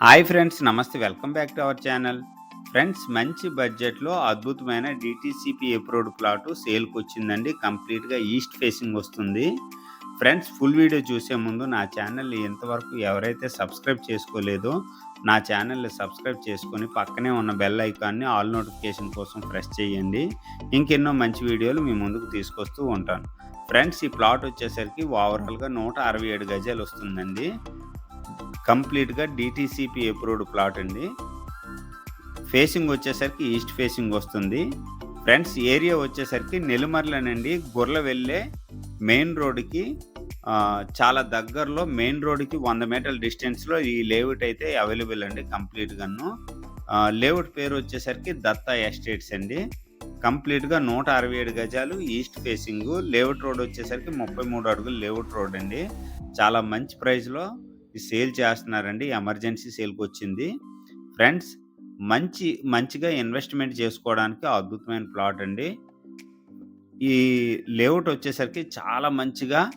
Hi friends నమస్తే. Welcome back to our channel friends మంచి బడ్జెట్లో అద్భుతమైన డిటీసీపీ అప్రూవ్డ్ ప్లాట్ సేల్కి వచ్చిందండి కంప్లీట్గా ఈస్ట్ ఫేసింగ్ వస్తుంది. ఫ్రెండ్స్ ఫుల్ వీడియో చూసే ముందు నా ఛానల్ని ఎంతవరకు ఎవరైతే సబ్స్క్రైబ్ చేసుకోలేదో నా ఛానల్ని సబ్స్క్రైబ్ చేసుకొని పక్కనే ఉన్న బెల్ ఐకాన్ని ఆల్ నోటిఫికేషన్ కోసం ప్రెస్ చేయండి. ఇంకెన్నో మంచి వీడియోలు మీ ముందుకు తీసుకొస్తూ ఉంటాను. ఫ్రెండ్స్ ఈ ప్లాట్ వచ్చేసరికి ఓవరాల్గా నూట అరవై ఏడు గజాలు వస్తుందండి. కంప్లీట్గా డిటీసీపీ అప్రూవ్డ్ ప్లాట్ అండి. ఫేసింగ్ వచ్చేసరికి ఈస్ట్ ఫేసింగ్ వస్తుంది. ఫ్రెండ్స్ ఏరియా వచ్చేసరికి నెల్లిమర్లనండి. గుర్ల వెళ్ళే మెయిన్ రోడ్డుకి చాలా దగ్గరలో మెయిన్ రోడ్డుకి వంద మీటర్ల డిస్టెన్స్లో ఈ లేఅవుట్ అయితే అవైలబుల్ అండి కంప్లీట్గాను. లేఅవుట్ పేరు వచ్చేసరికి దత్తా ఎస్టేట్స్ అండి. కంప్లీట్గా నూట అరవై ఏడు గజాలు ఈస్ట్ ఫేసింగ్. లేఅవుట్ రోడ్ వచ్చేసరికి ముప్పై మూడు అడుగులు లేఅవుట్ రోడ్ అండి. చాలా మంచి ప్రైస్లో సేల్ చేస్తున్నారండి. ఎమర్జెన్సీ సేల్కి వచ్చింది ఫ్రెండ్స్ మంచి మంచిగా ఇన్వెస్ట్మెంట్ చేసుకోవడానికి అద్భుతమైన ప్లాట్ అండి. ఈ లేఅవుట్ వచ్చేసరికి చాలా మంచిగా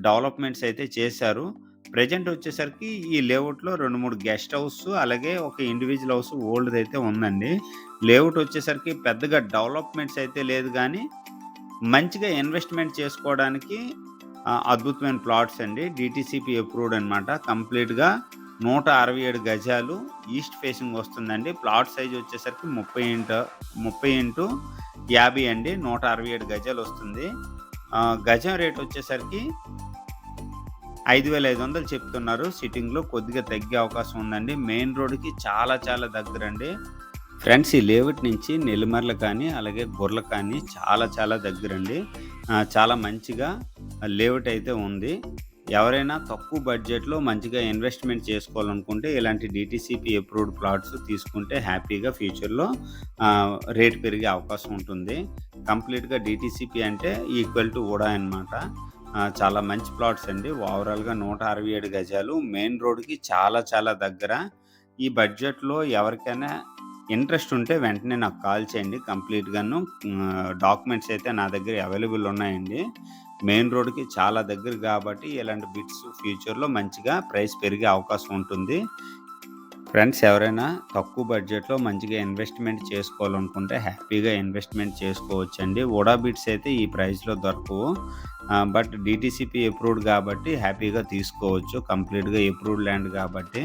డెవలప్మెంట్స్ అయితే చేశారు. ప్రజెంట్ వచ్చేసరికి ఈ లేఅవుట్లో రెండు మూడు గెస్ట్ హౌస్ అలాగే ఒక ఇండివిజువల్ హౌస్ ఓల్డ్ అయితే ఉందండి. లేఅవుట్ వచ్చేసరికి పెద్దగా డెవలప్మెంట్స్ అయితే లేదు కానీ మంచిగా ఇన్వెస్ట్మెంట్ చేసుకోవడానికి అద్భుతమైన ప్లాట్స్ అండి. డిటీసీపీ అప్రూవ్డ్ అనమాట కంప్లీట్గా నూట అరవై ఏడు గజాలు ఈస్ట్ ఫేసింగ్ వస్తుందండి. ప్లాట్ సైజ్ వచ్చేసరికి ముప్పై ఇంటు ముప్పై ఇంటూ యాభై అండి. నూట అరవై ఏడు గజాలు వస్తుంది. గజం రేట్ వచ్చేసరికి ఐదు వేల ఐదు వందలు చెప్తున్నారు. సిట్టింగ్లో కొద్దిగా తగ్గే అవకాశం ఉందండి. మెయిన్ రోడ్కి చాలా చాలా దగ్గర అండి. ఫ్రెండ్స్ ఈ లేఅవుట్ నుంచి నెల్లిమర్ల కానీ అలాగే గొర్రెల కానీ చాలా చాలా దగ్గరండి చాలా మంచిగా లేఅవుట్ అయితే ఉంది. ఎవరైనా తక్కువ బడ్జెట్లో మంచిగా ఇన్వెస్ట్మెంట్ చేసుకోవాలనుకుంటే ఇలాంటి డిటీసీపీ అప్రూవ్డ్ ప్లాట్స్ తీసుకుంటే హ్యాపీగా ఫ్యూచర్లో రేట్ పెరిగే అవకాశం ఉంటుంది. కంప్లీట్గా డిటీసీపీ అంటే ఈక్వల్ టు ఓడా అనమాట చాలా మంచి ప్లాట్స్ అండి. ఓవరాల్గా నూట అరవై ఏడు గజాలు మెయిన్ రోడ్కి చాలా చాలా దగ్గర. ఈ బడ్జెట్లో ఎవరికైనా ఇంట్రెస్ట్ ఉంటే వెంటనే నాకు కాల్ చేయండి. కంప్లీట్గాను డాక్యుమెంట్స్ అయితే నా దగ్గర అవైలబుల్ ఉన్నాయండి. మెయిన్ రోడ్కి చాలా దగ్గర కాబట్టి ఇలాంటి బిట్స్ ఫ్యూచర్లో మంచిగా ప్రైస్ పెరిగే అవకాశం ఉంటుంది. ఫ్రెండ్స్ ఎవరైనా తక్కువ బడ్జెట్లో మంచిగా ఇన్వెస్ట్మెంట్ చేసుకోవాలనుకుంటే హ్యాపీగా ఇన్వెస్ట్మెంట్ చేసుకోవచ్చండి. ఓడా బిట్స్ అయితే ఈ ప్రైస్లో దొరకవు. బట్ డిటీసీపీ అప్రూవ్డ్ కాబట్టి హ్యాపీగా తీసుకోవచ్చు. కంప్లీట్గా అప్రూవ్డ్ ల్యాండ్ కాబట్టి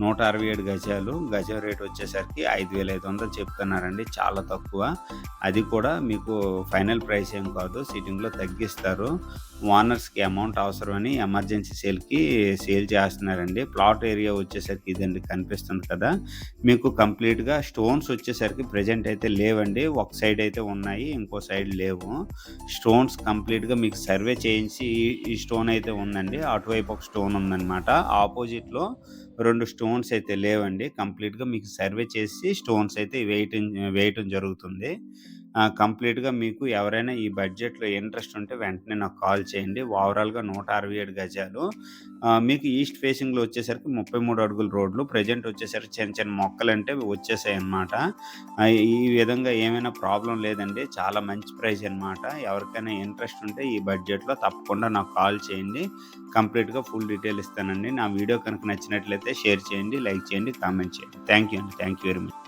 నూట అరవై ఏడు గజాలు. గజం రేట్ వచ్చేసరికి ఐదు వేల ఐదు వందలు చెప్తున్నారండి. చాలా తక్కువ. అది కూడా మీకు ఫైనల్ ప్రైస్ ఏం కాదు. సిట్టింగ్లో తగ్గిస్తారు. ఓనర్స్కి అమౌంట్ అవసరమని ఎమర్జెన్సీ సేల్కి సేల్ చేస్తున్నారండి. ప్లాట్ ఏరియా వచ్చేసరికి ఇదండి కనిపిస్తుంది కదా. మీకు కంప్లీట్గా స్టోన్స్ వచ్చేసరికి ప్రజెంట్ అయితే లేవండి. ఒక సైడ్ అయితే ఉన్నాయి ఇంకో సైడ్ లేవు. స్టోన్స్ కంప్లీట్గా మీకు సర్వే చేయించి ఈ- స్టోన్ అయితే ఉందండి. అటువైపు ఒక స్టోన్ ఉందన్నమాట. ఆపోజిట్లో రెండు స్టోన్ స్టోన్స్ అయితే లేవండి. కంప్లీట్గా మీకు సర్వే చేసి స్టోన్స్ అయితే వేయటం వేయటం జరుగుతుంది. కంప్లీట్గా మీకు ఎవరైనా ఈ బడ్జెట్లో ఇంట్రెస్ట్ ఉంటే వెంటనే నాకు కాల్ చేయండి. ఓవరాల్గా నూట అరవై ఏడు గజాలు. మీకు ఈస్ట్ ఫేసింగ్లో వచ్చేసరికి ముప్పై మూడు అడుగుల రోడ్లు. ప్రజెంట్ వచ్చేసరికి చిన్న చిన్న మొక్కలు అంటే వచ్చేసాయి అన్నమాట ఈ విధంగా ఏమైనా ప్రాబ్లం లేదండి. చాలా మంచి ప్రైస్ అన్నమాట. ఎవరికైనా ఇంట్రెస్ట్ ఉంటే ఈ బడ్జెట్లో తప్పకుండా నాకు కాల్ చేయండి. కంప్లీట్గా ఫుల్ డీటెయిల్ ఇస్తానండి. నా వీడియో కనుక నచ్చినట్లయితే షేర్ చేయండి లైక్ చేయండి కామెంట్ చేయండి. థ్యాంక్ యూ అండి. Thank you very much.